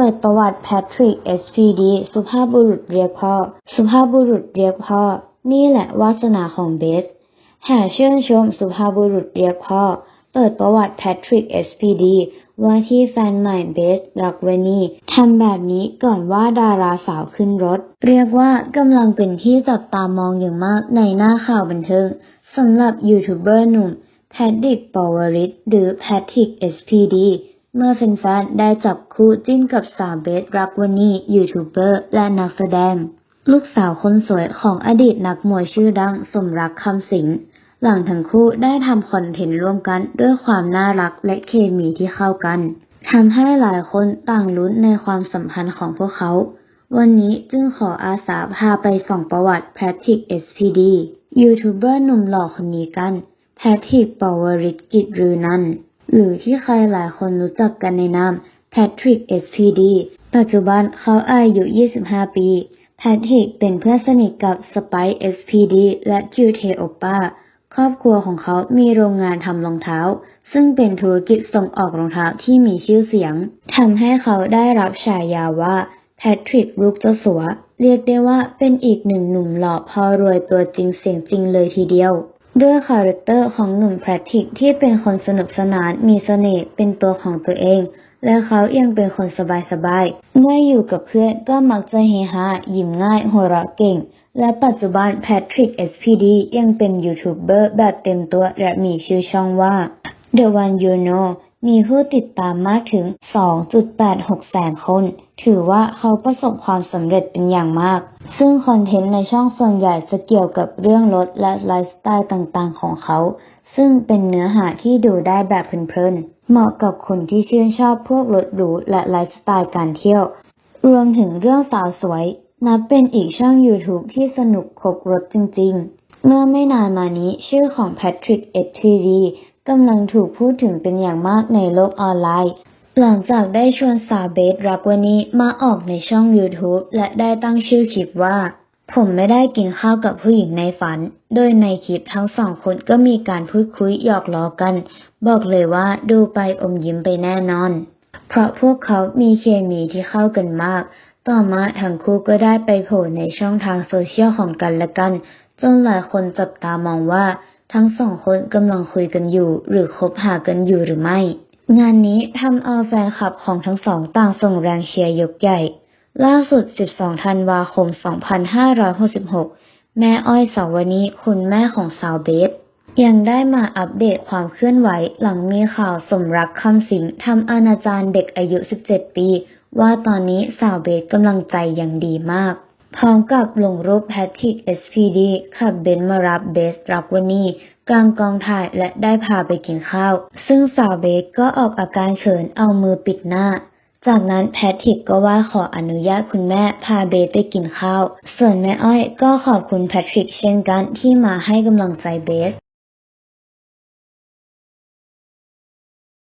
เปิดประวัติแพทริก SPD สุภาพบุรุษเรียกพ่อ สุภาพบุรุษเรียกพ่อ นี่แหละวาสนาของเบสแห่ชื่นชมสุภาพบุรุษเรียกพ่อ เปิดประวัติแพทริก SPD ว่าที่แฟนใหม่เบสรักเวนี่ทำแบบนี้ก่อนว่าดาราสาวขึ้นรถ เรียกว่ากำลังเป็นที่จับตามองอย่างมากในหน้าข่าวบันเทิงสำหรับยูทูบเบอร์หนุ่มแพทริกปาวริสหรือแพทริก SPD เมื่อแฟนๆได้จับคู่จิ้นกับสาวเบสรักวันนี้ยูทูบเบอร์และนักแสดง ลูกสาวคนสวยของอดีตนักมวยชื่อดังสมรักคำสิงหลังทั้งคู่ได้ทำคอนเทนต์ร่วมกันด้วยความน่ารักและเคมีที่เข้ากันทำให้หลายคนต่างลุ้นในความสัมพันธ์ของพวกเขา วันนี้จึงขออาสาพาไปส่องประวัติแพทริก SPD ยูทูบเบอร์หนุ่มหล่อคนนี้กันแพทริกปวริศกิจรือนันท์ หรือที่ใครหลายคนรู้จักกันในนามแพทริก SPD ปัจจุบันเขาอายุ 25 ปี แพทริกเป็นเพื่อนสนิทกับสไป SPD และคิวเทโอปาครอบครัวของเขามีโรงงานทำรองเท้า ซึ่งเป็นธุรกิจส่งออกรองเท้าที่มีชื่อเสียง ทำให้เขาได้รับฉายาว่าแพทริกลูกเจ้าสัว เรียกได้ว่าเป็นอีกหนึ่งหนุ่มหล่อพอรวยตัวจริงเสียงจริงเลยทีเดียว ด้วยคาแรคเตอร์ของหนุ่มแพทริกที่เป็นคนสนุกสนานมีเสน่ห์เป็นตัวของตัวเอง และเขายังเป็นคนสบายๆ เมื่ออยู่กับเพื่อนก็มักจะเฮฮายิ้มง่ายหัวเราะเก่ง และปัจจุบันแพทริก SPD ยังเป็นยูทูบเบอร์แบบเต็มตัวและมีชื่อช่องว่า The One You Know มีผู้ติดตามมากถึง 2.86 แสนคน ถือว่าเขาประสบความสำเร็จเป็นอย่างมาก ซึ่งคอนเทนต์ในช่องส่วนใหญ่จะเกี่ยวกับเรื่องรถและไลฟ์สไตล์ต่างๆ ของเขา ซึ่งเป็นเนื้อหาที่ดูได้แบบเพลินๆ เหมาะกับคนที่ชื่นชอบพวกรถหรูและไลฟ์สไตล์การเที่ยว รวมถึงเรื่องสาวสวย นับเป็นอีกช่อง YouTube ที่สนุกครบรถจริงๆเมื่อไม่นานมานี้ชื่อของ Patrick SPD ก กำลังถูกพูดถึงเป็นอย่างมากในโลกออนไลน์ หลังจากได้ชวนสาวเบสรักวนีมาออกในช่อง YouTube และได้ตั้งชื่อคลิปว่า ผมไม่ได้กินข้าวกับผู้หญิงในฝัน โดยในคลิปทั้งสองคนก็มีการพูดคุยหยอกล้อกัน บอกเลยว่าดูไปอมยิ้มไปแน่นอน เพราะพวกเขามีเคมีที่เข้ากันมากต่อมาทั้งคู่ก็ได้ไปโผล่ในช่องทางโซเชียลของกันและกัน จนหลายคนจับตามองว่า ทั้งสองคนกำลังคุยกันอยู่ หรือคบหากันอยู่หรือไม่ งานนี้ทำเอาแฟนคลับของทั้งสองต่างส่งแรงเชียร์ยกใหญ่ ล่าสุด 12 ธันวาคม 2566 แม่อ้อยสาวนีคุณแม่ของสาวเบสยังได้มาอัปเดตความเคลื่อนไหวหลังมีข่าวสมรักคำสิงทำอนาจารเด็กอายุ 17 ปี ว่าตอนนี้สาวเบสกำลังใจย่างดีมาก พร้อมกับลงรูปแพทริก SPD ขับเบนซ์มารับเบสรักวนีกลางกองถ่ายและได้พาไปกินข้าว ซึ่งสาวเบสก็ออกอาการเขินเอามือปิดหน้า จากนั้นแพทริกก็ว่าขออนุญาตคุณแม่พาเบสไปกินข้าว ส่วนแม่อ้อยก็ขอบคุณแพทริกเช่นกันที่มาให้กำลังใจเบส